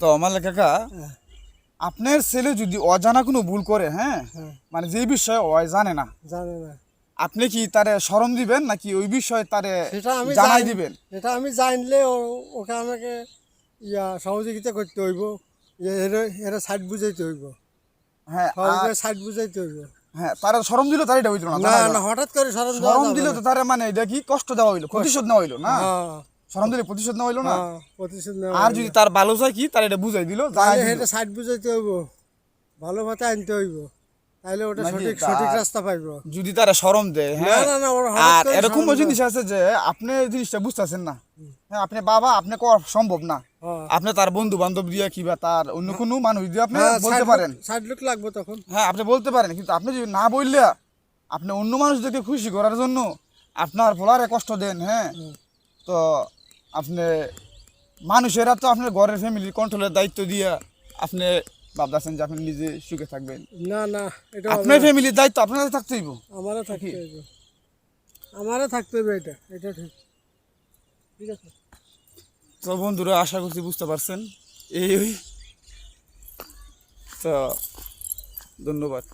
তো মাল্লা কাকা হ্যাঁ। আপনার ছেলে যদি অজানা কোনো ভুল করে হ্যাঁ? হ্যাঁ। মানে যে বিষয়ে ও জানে না জানে না। আপনি কি তারে স্মরণ দিবেন নাকি ওই বিষয়ে তারে জানাই দিবেন? এটা আমি জানলে ওকে আমাকে ইয়া সহযোগিতা করতে হইব। যে এর সাইড বুঝাইতে হইব। হ্যাঁ সাইড বুঝাইতে হইব। হ্যাঁ তারা স্মরণ দিল তার এটা হইল না না না। হঠাৎ করে দেওয়া স্মরণ দিলে না। তো তারে মানে এটা কি কষ্ট দেওয়া হইল প্রতিশোধ নেওয়া হইল না? হ্যাঁ স্মরণ দিলে প্রতিশোধ নেওয়া হইল না? হ্যাঁ, প্রতিশোধ নেওয়া আর যদি তার ভালো চাই কি? তার এটা বুঝাই দিল। এটা সাইড বুঝাইতে হইব। ভালো ভাতা আনতে হইব। তাহলে ওটা সঠিক সঠিক রাস্তা পাইব। যদি তারা সরম দেয় হ্যাঁ? না, না, আর এরকম জিনিস আছে যে আপনি জিনিসটা বুঝতেছেন না। হ্যাঁ আপনি বাবা আপনি করা সম্ভব না। হ্যাঁ। আপনি তার বন্ধু বান্ধব দিয়ে কিবা তার অন্য কোনো মানুষ দিয়ে আপনি হ্যাঁ বলতে পারেন। side লাগবে তখন। হ্যাঁ আপনি বলতে পারেন কিন্তু আপনি যদি না বললে আপনি অন্য মানুষদেরকে খুশি করার জন্য আপনার ফলারে কষ্ট দেন হ্যাঁ? তো আপনি মানুষেরা তো আপনার ঘরের ফ্যামিলির কন্ট্রোলের দায়িত্ব দিয়ে আপনি ভাবতেছেন যে আপনি নিজে সুখে থাকবেন। না না এটা আপনার ফ্যামিলির দায়িত্ব আপনাদের থাকতে হইব। আমারও থাকি আমারও থাকতে হইবে এটা এটা ঠিক। ঠিক আছে। তো বন্ধুরা আশা করছি বুঝতে পারছেন। এই তো ধন্যবাদ।